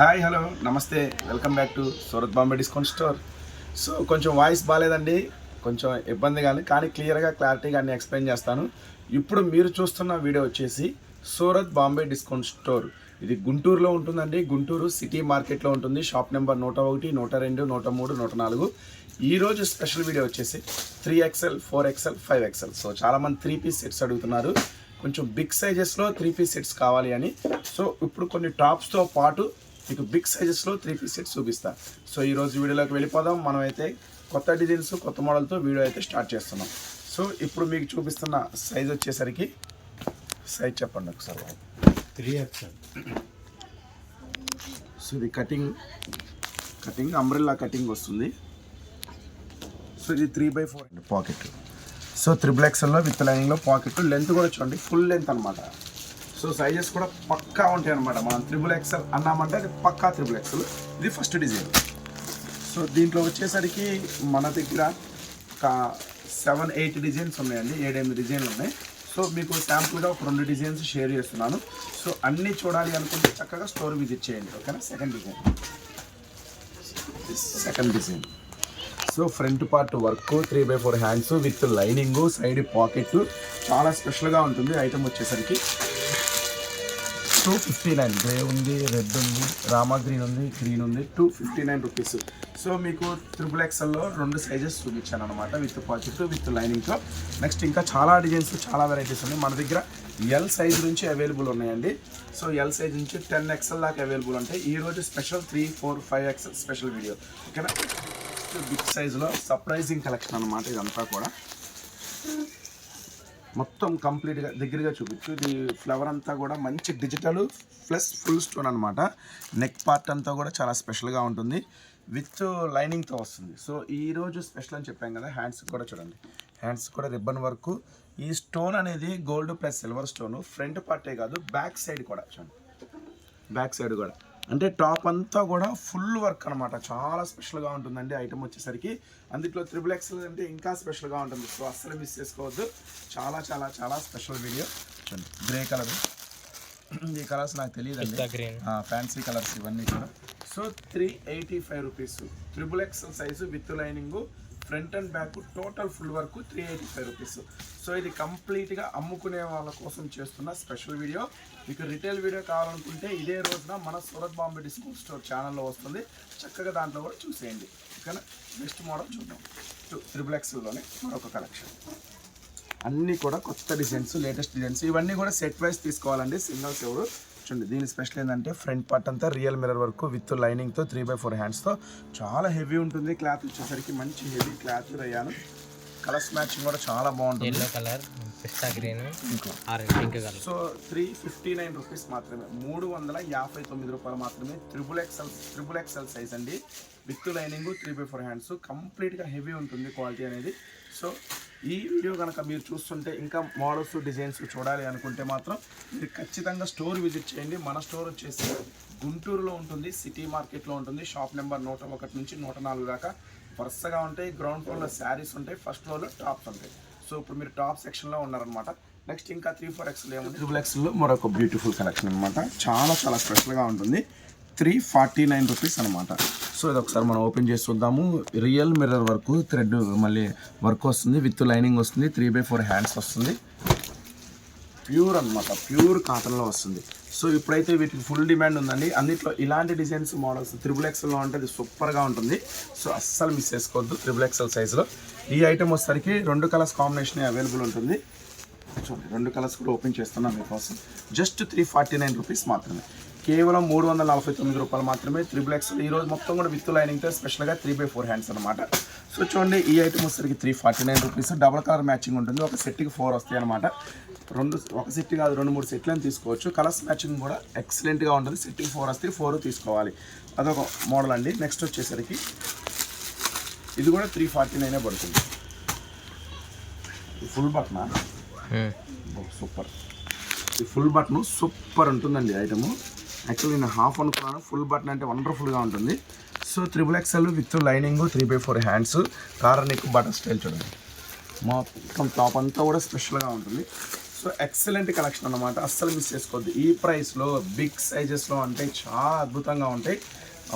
Hi hello నమస్తే. Welcome back to Surat Bombay discount store so కొంచెం voice బాగాలేదండి కొంచెం ఇబ్బంది కానీ కానీ క్లియర్గా క్లారిటీగా అన్ని ఎక్స్ప్లెయిన్ చేస్తాను. ఇప్పుడు మీరు చూస్తున్న వీడియో వచ్చేసి సూరత్ బాంబే డిస్కౌంట్ స్టోర్ ఇది గుంటూరులో ఉంటుందండి. గుంటూరు సిటీ మార్కెట్లో ఉంటుంది. షాప్ నెంబర్ నూట ఒకటి నూట రెండు నూట మూడు నూట నాలుగు. ఈరోజు స్పెషల్ వీడియో వచ్చేసి three XL four XL five XL so చాలామంది త్రీ పీస్ సెట్స్ అడుగుతున్నారు. కొంచెం బిగ్ సైజెస్లో త్రీ పీస్ సెట్స్ కావాలి అని. సో ఇప్పుడు కొన్ని టాప్స్తో పాటు మీకు బిగ్ సైజెస్లో త్రీ పీస్ సెట్స్ చూపిస్తాను సో ఈ రోజు వీడియోలోకి వెళ్ళిపోదాం. మనం అయితే కొత్త డిజైన్స్ కొత్త మోడల్తో వీడియో అయితే స్టార్ట్ చేస్తున్నాం. సో ఇప్పుడు మీకు చూపిస్తున్న సైజ్ వచ్చేసరికి సైజ్ చెప్పండి ఒకసారి. త్రీ ఎక్స్ఎల్ సో ఇది కటింగ్ కటింగ్ అంబ్రెల్లా కటింగ్ వస్తుంది. సో ఇది three by four. Pocket. So triple ఎక్స్ఎల్లో with లైనింగ్లో పాకెట్. లెంత్ కూడా చూడండి ఫుల్ లెంత్ అనమాట సో సైజెస్ కూడా పక్కా ఉంటాయి అనమాట మనం త్రిబుల్ ఎక్స్ఎల్ అన్నామంటే అది పక్కా త్రిబుల్ ఎక్స్ఎల్ ఇది ఫస్ట్ డిజైన్ సో దీంట్లో వచ్చేసరికి మన దగ్గర ఒక సెవెన్ ఎయిట్ డిజైన్స్ ఉన్నాయండి. ఏడెనిమిది డిజైన్లు ఉన్నాయి. సో మీకు శాంపుల్గా ఒక రెండు డిజైన్స్ షేర్ చేస్తున్నాను. సో అన్నీ చూడాలి అనుకుంటే చక్కగా స్టోర్ విజిట్ చేయండి. ఓకేనా? Second design second design so front part work three by four hands with lining side pocket చాలా స్పెషల్గా ఉంటుంది. ఐటమ్ వచ్చేసరికి టూ ఫిఫ్టీ నైన్ గ్రే ఉంది రెడ్ ఉంది రామా గ్రీన్ ఉంది గ్రీన్ ఉంది. Two fifty nine rupees so మీకు త్రిబుల్ ఎక్స్ఎల్లో రెండు సైజెస్ చూపించాను అనమాట విత్ పాకెట్ విత్ లైనింగ్తో నెక్స్ట్ ఇంకా చాలా డిజైన్స్ చాలా వెరైటీస్ ఉన్నాయి. మన దగ్గర ఎల్ సైజ్ నుంచి అవైలబుల్ ఉన్నాయండి. సో ఎల్ సైజ్ నుంచి టెన్ ఎక్స్ఎల్ దాకా అవైలబుల్ ఉంటాయి ఈరోజు special three four five XL special video ఓకేనా బిగ్ సైజులో సర్ప్రైజింగ్ కలెక్షన్ అనమాట ఇదంతా కూడా. మొత్తం కంప్లీట్గా దగ్గరగా చూపించు. ఇది ఫ్లవర్ అంతా కూడా మంచి డిజిటల్ ప్లస్ ఫుల్ స్టోన్ అనమాట నెక్ పార్ట్ అంతా కూడా చాలా స్పెషల్గా ఉంటుంది. విత్ లైనింగ్తో వస్తుంది. సో ఈ రోజు స్పెషల్ అని చెప్పాం కదా హ్యాండ్స్ కూడా చూడండి. హ్యాండ్స్ కూడా రిబ్బన్ వర్క్ ఈ స్టోన్ అనేది gold plus silver stone front పార్టే కాదు బ్యాక్ సైడ్ కూడా చూడండి. బ్యాక్ సైడ్ కూడా. అంటే టాప్ అంతా కూడా ఫుల్ వర్క్ అనమాట చాలా స్పెషల్గా ఉంటుందండి ఐటమ్ వచ్చేసరికి. అందులో త్రిబుల్ ఎక్స్ఎల్ అంటే ఇంకా స్పెషల్గా ఉంటుంది. సో అస్సలు మిస్ చేసుకోవద్దు. చాలా చాలా చాలా స్పెషల్ వీడియో. చూడండి గ్రే కలర్. ఈ కలర్స్ నాకు తెలియదండి. గ్రీన్. ఫ్యాన్సీ కలర్స్ ఇవన్నీ కూడా. So three eighty five rupees. Triple XL size with lining. Front and back total full work three eighty five rupees so ఇది కంప్లీట్గా అమ్ముకునే వాళ్ళ కోసం చేస్తున్న స్పెషల్ వీడియో. మీకు రిటైల్ వీడియో కావాలనుకుంటే ఇదే రోజున మన సూరత్ బాంబే డిస్కౌంట్ స్టోర్ ఛానల్లో వస్తుంది. చక్కగా దాంట్లో కూడా చూసేయండి. ఓకేనా? నెక్స్ట్ మోడల్ చూద్దాం. త్రిబుల్ ఎక్స్లోనే మరొక కలెక్షన్ అన్నీ కూడా కొత్త డిజైన్స్ లేటెస్ట్ డిజైన్స్ ఇవన్నీ కూడా సెట్ వైజ్ తీసుకోవాలండి సింగిల్స్ ఎవరు. చూడండి దీని స్పెషల్ ఏంటంటే ఫ్రంట్ పార్ట్ అంతా రియల్ మిరర్ వర్క్ విత్ లైనింగ్తో త్రీ బై ఫోర్ హ్యాండ్స్తో చాలా హెవీ ఉంటుంది క్లాత్ వచ్చేసరికి. మంచి హెవీ క్లాత్ అయ్యాను కలర్స్ మ్యాచింగ్ కూడా చాలా బాగుంటుంది. ఎల్లో కలర్ పిస్తా గ్రీన్ ఇంకో. Orange pink colour so three fifty nine rupees మాత్రమే. మూడు వందల యాభై తొమ్మిది రూపాయలు మాత్రమే. Triple XL triple XL size అండి. With lining three by four hands కంప్లీట్గా హెవీ ఉంటుంది క్వాలిటీ అనేది. సో ఈ వీడియో కనుక మీరు చూస్తుంటే ఇంకా మోడల్స్ డిజైన్స్ చూడాలి అనుకుంటే మాత్రం మీరు ఖచ్చితంగా స్టోర్ విజిట్ చేయండి. మన స్టోర్ వచ్చేసి గుంటూరులో ఉంటుంది సిటీ మార్కెట్లో ఉంటుంది. షాప్ నెంబర్ నూట ఒకటి నుంచి నూట నాలుగు దాకా వరుసగా ఉంటాయి. గ్రౌండ్ ఫ్లోర్లో శారీస్ ఉంటాయి ఫస్ట్ ఫ్లోర్లో టాప్స్ ఉంటాయి. సో ఇప్పుడు మీరు టాప్ సెక్షన్లో ఉన్నారనమాట నెక్స్ట్ ఇంకా త్రీ ఫోర్ ఎక్స్లో ఏముంది? త్రిబుల్ ఎక్స్లో మరొక బ్యూటిఫుల్ కలెక్షన్ అనమాట చాలా చాలా స్పెషల్గా ఉంటుంది. త్రీ ఫార్టీ నైన్ రూపీస్ అనమాట సో ఇది ఒకసారి మనం ఓపెన్ చేసి చూద్దాము. రియల్ మిర్రర్ వర్క్ థ్రెడ్ మళ్ళీ వర్క్ వస్తుంది విత్ లైనింగ్ వస్తుంది త్రీ బై ఫోర్ హ్యాండ్స్ వస్తుంది. ప్యూర్ అన్నమాట ప్యూర్ కాటన్లో వస్తుంది. సో ఇప్పుడైతే వీటికి ఫుల్ డిమాండ్ ఉందండి. అన్నిట్లో ఇలాంటి డిజైన్స్ మోడల్స్ త్రిబుల్ ఎక్స్ఎల్లో ఉంటుంది సూపర్గా ఉంటుంది. సో అస్సలు మిస్ చేసుకోవద్దు త్రిబుల్ ఎక్స్ఎల్ సైజులో ఈ ఐటమ్ వచ్చేసరికి రెండు కలర్స్ కాంబినేషన్ అవైలబుల్ ఉంటుంది. చూడండి రెండు కలర్స్ కూడా ఓపెన్ చేస్తున్నాం మీకోసం. Just three forty nine rupees మాత్రమే. కేవలం మూడు వందల నలభై తొమ్మిది రూపాయలు మాత్రమే త్రిబుల్ ఎక్స్ ఈ రోజు మొత్తం కూడా విత్ లైనింగ్తో స్పెషల్గా త్రీ బై ఫోర్ హ్యాండ్స్ అనమాట సో చూడండి ఈ ఐటమ్ వచ్చేసరికి three forty nine rupees double colour matching ఉంటుంది. ఒక సెట్కి ఫోర్ వస్తాయి అనమాట రెండు ఒక సెట్ కాదు రెండు మూడు సెట్లను తీసుకోవచ్చు. కలర్స్ మ్యాచింగ్ కూడా ఎక్సలెంట్గా ఉంటుంది. సెట్కి ఫోర్ వస్తే ఫోర్ తీసుకోవాలి. అదొక మోడల్ అండి. నెక్స్ట్ వచ్చేసరికి ఇది కూడా త్రీ ఫార్టీ నైనే పడుతుంది. ఫుల్ బట్నా సూపర్. ఈ ఫుల్ బటన్ సూపర్ ఉంటుందండి ఐటమ్ యాక్చువల్లీ నేను హాఫ్ అనుకున్నాను ఫుల్ బటన్ అంటే వండర్ఫుల్గా ఉంటుంది. So triple XL with lining three by four hands collar neck button style చూడండి. మొత్తం టాప్ అంతా కూడా స్పెషల్గా ఉంటుంది. సో ఎక్సలెంట్ కలెక్షన్ అన్నమాట. అస్సలు మిస్ చేసుకోవద్దు. ఈ ప్రైస్లో బిగ్ సైజెస్లో అంటే చాలా అద్భుతంగా ఉంటాయి.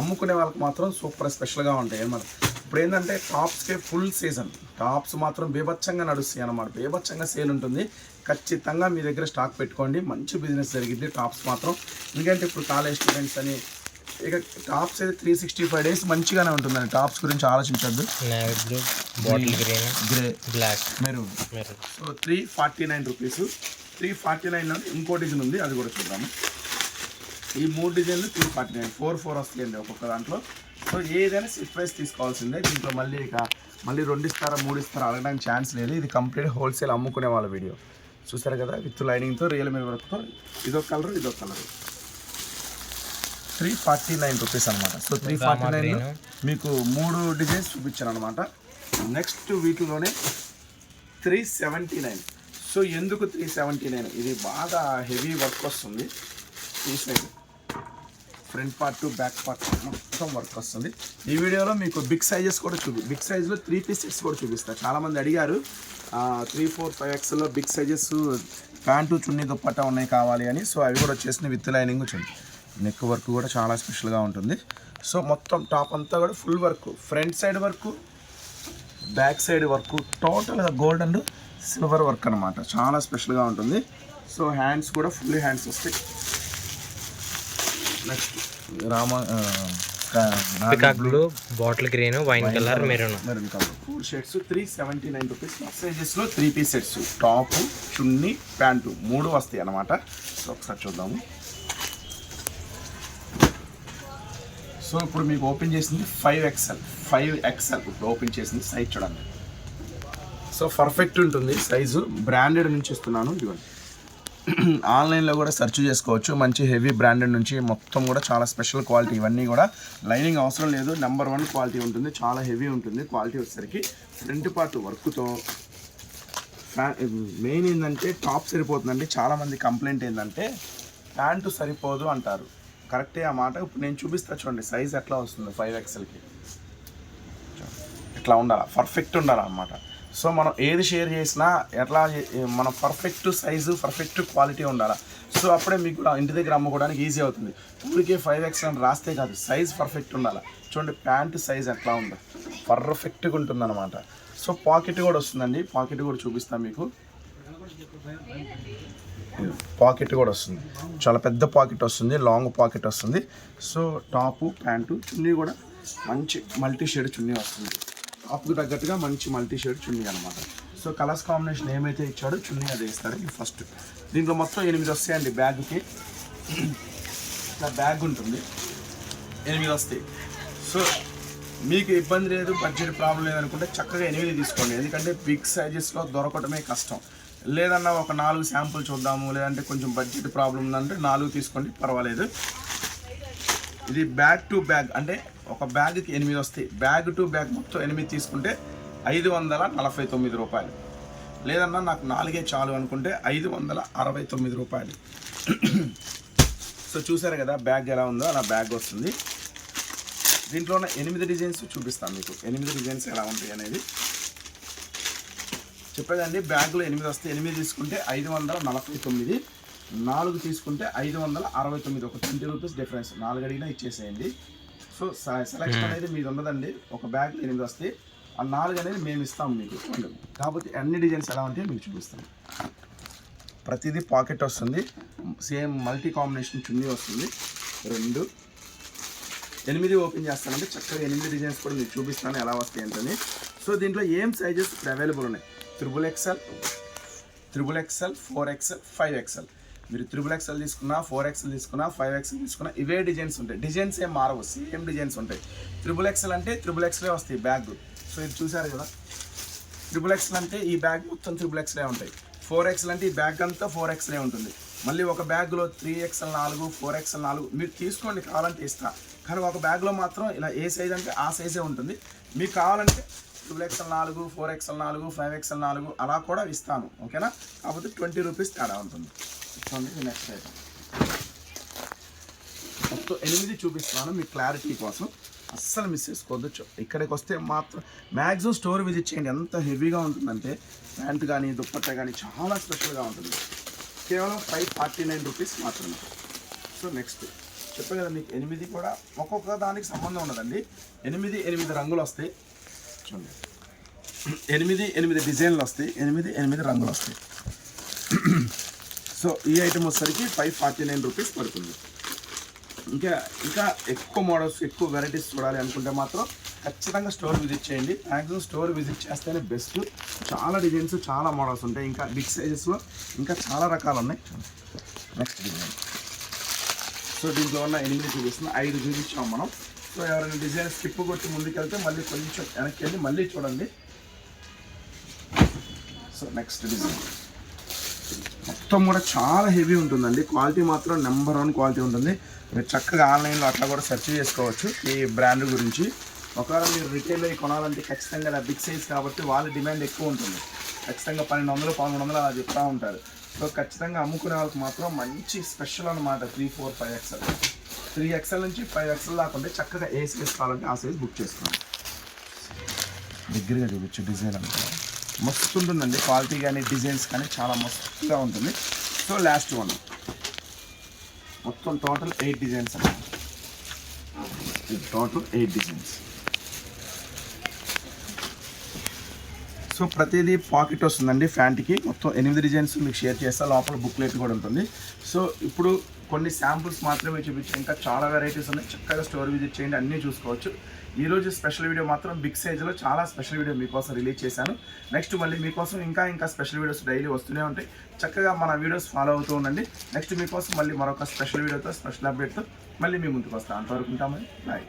అమ్ముకునే వాళ్ళకి మాత్రం సూపర్ స్పెషల్గా ఉంటాయి అనమాట ఇప్పుడు ఏంటంటే టాప్స్కే ఫుల్ సీజన్ టాప్స్ మాత్రం బీభత్సంగా నడుస్తాయి అన్నమాట. బీభత్సంగా సేల్ ఉంటుంది. ఖచ్చితంగా మీ దగ్గర స్టాక్ పెట్టుకోండి. మంచి బిజినెస్ జరిగింది. టాప్స్ మాత్రం. ఎందుకంటే ఇప్పుడు కాలేజ్ స్టూడెంట్స్ అని ఇక టాప్స్ అయితే త్రీ సిక్స్టీ ఫైవ్ డేస్ మంచిగానే ఉంటుందండి. టాప్స్ గురించి ఆలోచించద్దు. Bottle green grey. Black maroon. మీరు so three forty nine rupees three forty నైన్లో ఇంకో డిజైన్ ఉంది. అది కూడా చూద్దాము. ఈ మూడు డిజైన్లు three forty nine four four వస్తాయండి ఒక్కొక్క దాంట్లో. సో ఏదైనా సిట్ ప్రైస్ తీసుకోవాల్సిందే. దీంట్లో మళ్ళీ ఇక మళ్ళీ రెండు ఇస్తారా మూడు ఇస్తారా అడగడానికి ఛాన్స్ లేదు. ఇది కంప్లీట్ హోల్సేల్ అమ్ముకునే వాళ్ళ వీడియో చూసారు కదా విత్ లైనింగ్తో రియల్ మీద వర్క్తో ఇదొక కలర్ ఇదొక colour three forty nine rupees అనమాట సో త్రీ ఫార్టీ నైన్. మీకు మూడు డిజైన్స్ చూపించాను అనమాట నెక్స్ట్ వీటిలోనే త్రీ సెవెంటీ నైన్ సో ఎందుకు త్రీ సెవెంటీ నైన్ ఇది బాగా హెవీ వర్క్ వస్తుంది. ఈ side front part to back part మొత్తం వర్క్ వస్తుంది. ఈ వీడియోలో మీకు బిగ్ సైజెస్ కూడా చూపి బిగ్ సైజ్లో త్రీ పీసెస్ కూడా చూపిస్తా. చాలామంది అడిగారు త్రీ ఫోర్ ఫైవ్ ఎక్స్లో బిగ్ సైజెస్ ప్యాంటు చున్నీ దుప్పట్టా ఉన్నాయి కావాలి అని. సో అవి కూడా వచ్చేసిన విత్ లైనింగ్ వచ్చింది నెక్ వర్క్ కూడా చాలా స్పెషల్గా ఉంటుంది. సో మొత్తం టాప్ అంతా కూడా full work front side work back side work టోటల్గా గోల్డ్ అండ్ సిల్వర్ వర్క్ అనమాట చాలా స్పెషల్గా ఉంటుంది. సో హ్యాండ్స్ కూడా ఫుల్లీ హ్యాండ్స్ వస్తాయి. Next Rama peacock blue bottle green wine colour maroon maroon colour four shirts three seventy nine rupees సైజెస్లో three piece sets top చున్నీ pant మూడు వస్తాయి అన్నమాట. సో ఒకసారి చూద్దాము. సో ఇప్పుడు మీకు ఓపెన్ చేసింది ఫైవ్ ఎక్స్ఎల్ ఫైవ్ ఎక్స్ఎల్ ఇప్పుడు ఓపెన్ చేసింది సైజ్ చూడండి. సో పర్ఫెక్ట్ ఉంటుంది. సైజు బ్రాండెడ్ నుంచి ఇస్తున్నాను. ఇదిగోండి. ఆన్లైన్లో కూడా సెర్చ్ చేసుకోవచ్చు. మంచి హెవీ బ్రాండెడ్ నుంచి మొత్తం కూడా చాలా స్పెషల్ క్వాలిటీ ఇవన్నీ కూడా. లైనింగ్ అవసరం లేదు. నెంబర్ వన్ క్వాలిటీ ఉంటుంది. చాలా హెవీ ఉంటుంది. క్వాలిటీ వచ్చేసరికి ఫ్రంట్ పార్ట్ వర్క్తో మెయిన్ ఏంటంటే టాప్ సరిపోతుందండి. చాలామంది కంప్లైంట్ ఏంటంటే ప్యాంటు సరిపోదు అంటారు. కరెక్టే ఆ మాట. ఇప్పుడు నేను చూపిస్తా చూడండి. సైజ్ ఎట్లా వస్తుంది? ఫైవ్ ఎక్స్ఎల్కి. ఇట్లా ఉండాలి? పర్ఫెక్ట్ ఉండాలన్నమాట. సో మనం ఏది షేర్ చేసినా ఎట్లా మన పర్ఫెక్ట్ సైజు పర్ఫెక్ట్ క్వాలిటీ ఉండాలి. సో అప్పుడే మీకు కూడా ఇంటి దగ్గర అమ్ముకోవడానికి ఈజీ అవుతుంది. ఊరికే ఫైవ్ ఎక్స్ అని రాస్తే కాదు సైజ్ పర్ఫెక్ట్ ఉండాలి. చూడండి ప్యాంట్ సైజ్ ఎట్లా ఉందో. పర్ఫెక్ట్గా ఉంటుందన్నమాట. సో పాకెట్ కూడా వస్తుందండి. పాకెట్ కూడా చూపిస్తాను మీకు. పాకెట్ కూడా వస్తుంది. చాలా పెద్ద పాకెట్ వస్తుంది లాంగ్ పాకెట్ వస్తుంది. సో టాపు ప్యాంటు చున్నీ కూడా మంచి మల్టీ షేడ్ చున్నీ వస్తుంది. అప్పుకు తగ్గట్టుగా మంచి మల్టీ షేడ్ చున్నీ అనమాట సో కలర్స్ కాంబినేషన్ ఏమైతే ఇచ్చాడో చున్నీ అది ఇస్తాడు ఇది ఫస్ట్. దీంట్లో మొత్తం ఎనిమిది వస్తాయండి బ్యాగ్కి. ఇట్లా బ్యాగ్ ఉంటుంది ఎనిమిది వస్తాయి. సో మీకు ఇబ్బంది లేదు బడ్జెట్ ప్రాబ్లం లేదనుకుంటే చక్కగా ఎనిమిది తీసుకోండి. ఎందుకంటే బిగ్ సైజెస్లో దొరకటమే కష్టం. లేదన్నా ఒక నాలుగు శాంపుల్ చూద్దాము లేదంటే కొంచెం బడ్జెట్ ప్రాబ్లం ఉందంటే నాలుగు తీసుకోండి పర్వాలేదు. ఇది బ్యాగ్ టు బ్యాగ్. అంటే ఒక బ్యాగ్కి ఎనిమిది వస్తాయి. బ్యాగ్ టు బ్యాగ్ మొత్తం ఎనిమిది తీసుకుంటే ఐదు వందల నలభై తొమ్మిది రూపాయలు. లేదన్నా నాకు నాలుగే చాలు అనుకుంటే ఐదు వందల అరవై తొమ్మిది రూపాయలు. సో చూసారు కదా బ్యాగ్ ఎలా ఉందో అలా బ్యాగ్ వస్తుంది. దీంట్లో ఉన్న ఎనిమిది డిజైన్స్ చూపిస్తాను మీకు. ఎనిమిది డిజైన్స్ ఎలా ఉంటాయి అనేది. చెప్పేదండి బ్యాగ్లో ఎనిమిది వస్తే ఎనిమిది తీసుకుంటే ఐదు వందల నలభై తొమ్మిది. నాలుగు తీసుకుంటే ఐదు వందల అరవై తొమ్మిది ఒక ట్వంటీ రూపీస్ డిఫరెన్స్ నాలుగు అడిగినా ఇచ్చేసేయండి. సో సెలెక్షన్ అనేది మీది ఉండదండి ఒక బ్యాగ్లో ఎనిమిది వస్తే ఆ నాలుగు అనేది మేము ఇస్తాం మీకు. కాకపోతే అన్ని డిజైన్స్ ఎలా ఉంటాయో మీకు చూపిస్తాం ప్రతిదీ పాకెట్ వస్తుంది. సేమ్ మల్టీ కాంబినేషన్ చున్నీ వస్తుంది. రెండు. ఎనిమిది ఓపెన్ చేస్తానంటే చక్కగా ఎనిమిది డిజైన్స్ కూడా మీకు చూపిస్తాను ఎలా వస్తాయి ఏంటని సో దీంట్లో ఏం సైజెస్ ఇప్పుడు అవైలబుల్ ఉన్నాయి? Triple XL triple XL four XL five XL మీరు త్రిబుల్ ఎక్స్ఎల్ తీసుకున్నా ఫోర్ ఎక్స్ఎల్ తీసుకున్నా ఫైవ్ ఎక్స్ఎల్ తీసుకున్నా ఇవే డిజైన్స్ ఉంటాయి డిజైన్స్ ఏం మారవు సేమ్ డిజైన్స్ ఉంటాయి త్రిబుల్ ఎక్స్ఎల్ అంటే త్రిబుల్ ఎక్స్లే వస్తాయి బ్యాగ్ సో ఇది చూసారు కదా త్రిబుల్ ఎక్స్ఎల్ అంటే ఈ బ్యాగ్ మొత్తం త్రిబుల్ ఎక్స్లే ఉంటాయి ఫోర్ ఎక్స్ఎల్ అంటే ఈ బ్యాగ్ అంతా ఫోర్ ఎక్స్లే ఉంటుంది మళ్ళీ ఒక బ్యాగ్లో త్రీ ఎక్స్ఎల్ నాలుగు ఫోర్ ఎక్స్ఎల్ నాలుగు మీరు తీసుకోండి కావాలంటే ఇస్తా కానీ ఒక బ్యాగ్లో మాత్రం ఇలా ఏ సైజ్ అంటే ఆ సైజే ఉంటుంది మీకు కావాలంటే ట్రిపుల్ ఎక్స్ఎల్ నాలుగు ఫోర్ ఎక్స్ఎల్ నాలుగు ఫైవ్ ఎక్స్ఎల్ నాలుగు అలా కూడా ఇస్తాను ఓకేనా కాకపోతే ట్వంటీ రూపీస్ తేడా ఉంటుంది చూడండి నెక్స్ట్ ఐటమ్ మొత్తం ఎనిమిది చూపిస్తున్నాను మీ క్లారిటీ కోసం. అస్సలు మిస్ చేసుకోవద్దు ఇక్కడికి వస్తే మాత్రం మ్యాక్సిమం స్టోర్ విజిట్ చేయండి. ఎంత హెవీగా ఉంటుందంటే ప్యాంట్ కానీ దుప్పట్ట కానీ చాలా స్పెషల్గా ఉంటుంది. కేవలం ఫైవ్ ఫార్టీ నైన్ రూపీస్ మాత్రమే. సో నెక్స్ట్ చెప్పే కదా మీకు ఎనిమిది కూడా ఒక్కొక్క దానికి సంబంధం ఉండదండి. ఎనిమిది ఎనిమిది రంగులు వస్తాయి. చూడండి. ఎనిమిది ఎనిమిది డిజైన్లు వస్తాయి. ఎనిమిది ఎనిమిది రంగులు వస్తాయి. సో ఈ ఐటమ్ వచ్చేసరికి ఫైవ్ ఫార్టీ నైన్ రూపీస్ పడుతుంది. ఇంకా ఇంకా ఎక్కువ మోడల్స్ ఎక్కువ వెరైటీస్ చూడాలి అనుకుంటే మాత్రం ఖచ్చితంగా స్టోర్ విజిట్ చేయండి. మ్యాక్సిమం స్టోర్ విజిట్ చేస్తేనే బెస్ట్ చాలా డిజైన్స్ చాలా మోడల్స్ ఉంటాయి. ఇంకా బిగ్ సైజెస్లో ఇంకా చాలా రకాలు ఉన్నాయి. నెక్స్ట్ డిజైన్ సో దీంట్లో ఉన్న ఎనిమిది చూపిస్తున్నా ఐదు చూపించాం మనం. సో ఎవరైనా డిజైన్ స్కిప్ కొట్టి ముందుకెళ్తే మళ్ళీ కొంచెం వెనక్కి వెళ్ళి మళ్ళీ చూడండి. సో నెక్స్ట్ డిజైన్ మొత్తం కూడా చాలా హెవీ ఉంటుందండి. క్వాలిటీ మాత్రం నెంబర్ వన్ క్వాలిటీ ఉంటుంది. మీరు చక్కగా ఆన్లైన్లో అట్లా కూడా సెర్చ్ చేసుకోవచ్చు ఈ బ్రాండ్ గురించి. ఒకవేళ మీరు రిటైల్లో కొనాలంటే ఖచ్చితంగా అది బిగ్ సైజ్ కాబట్టి వాళ్ళ డిమాండ్ ఎక్కువ ఉంటుంది. ఖచ్చితంగా పన్నెండు వందలు పదమూడు వందలు అలా చెప్తూ ఉంటారు. సో ఖచ్చితంగా అమ్ముకునే వాళ్ళకి మాత్రం మంచి స్పెషల్ అనమాట three four five XL three XL నుంచి ఫైవ్ ఎక్స్ఎల్ దాకా ఉంటే చక్కగా ఏ సైజ్ కావాలంటే ఆ సైజ్ బుక్ చేసుకోండి. దగ్గరగా చూపించు డిజైన్ అంటే మస్తు ఉంటుందండి క్వాలిటీ కానీ డిజైన్స్ కానీ చాలా మస్తుగా ఉంటుంది. సో లాస్ట్ వన్ మొత్తం టోటల్ ఎయిట్ డిజైన్స్ అండి టోటల్ ఎయిట్ డిజైన్స్ సో ప్రతిదీ పాకెట్ వస్తుందండి ఫ్యాంట్కి. మొత్తం ఎనిమిది డిజైన్స్ మీకు షేర్ చేస్తా. లోపల బుక్లెట్ కూడా ఉంటుంది. సో ఇప్పుడు కొన్ని శాంపుల్స్ మాత్రమే చూపించాను ఇంకా చాలా వెరైటీస్ ఉన్నాయి. చక్కగా స్టోర్ విజిట్ చేయండి. అన్నీ చూసుకోవచ్చు. ఈ రోజు స్పెషల్ వీడియో మాత్రం బిగ్ సైజ్లో చాలా స్పెషల్ వీడియో మీకోసం రిలీజ్ చేశాను. నెక్స్ట్ మళ్ళీ మీకోసం ఇంకా ఇంకా స్పెషల్ వీడియోస్ డైలీ వస్తూనే ఉంటాయి. చక్కగా మన వీడియోస్ ఫాలో అవుతూ ఉండండి. నెక్స్ట్ మీకోసం మళ్ళీ మరొక స్పెషల్ వీడియోతో స్పెషల్ అప్డేట్తో మళ్ళీ మీ ముందుకు వస్తాను. అంతవరకు ఉంటామని బాయ్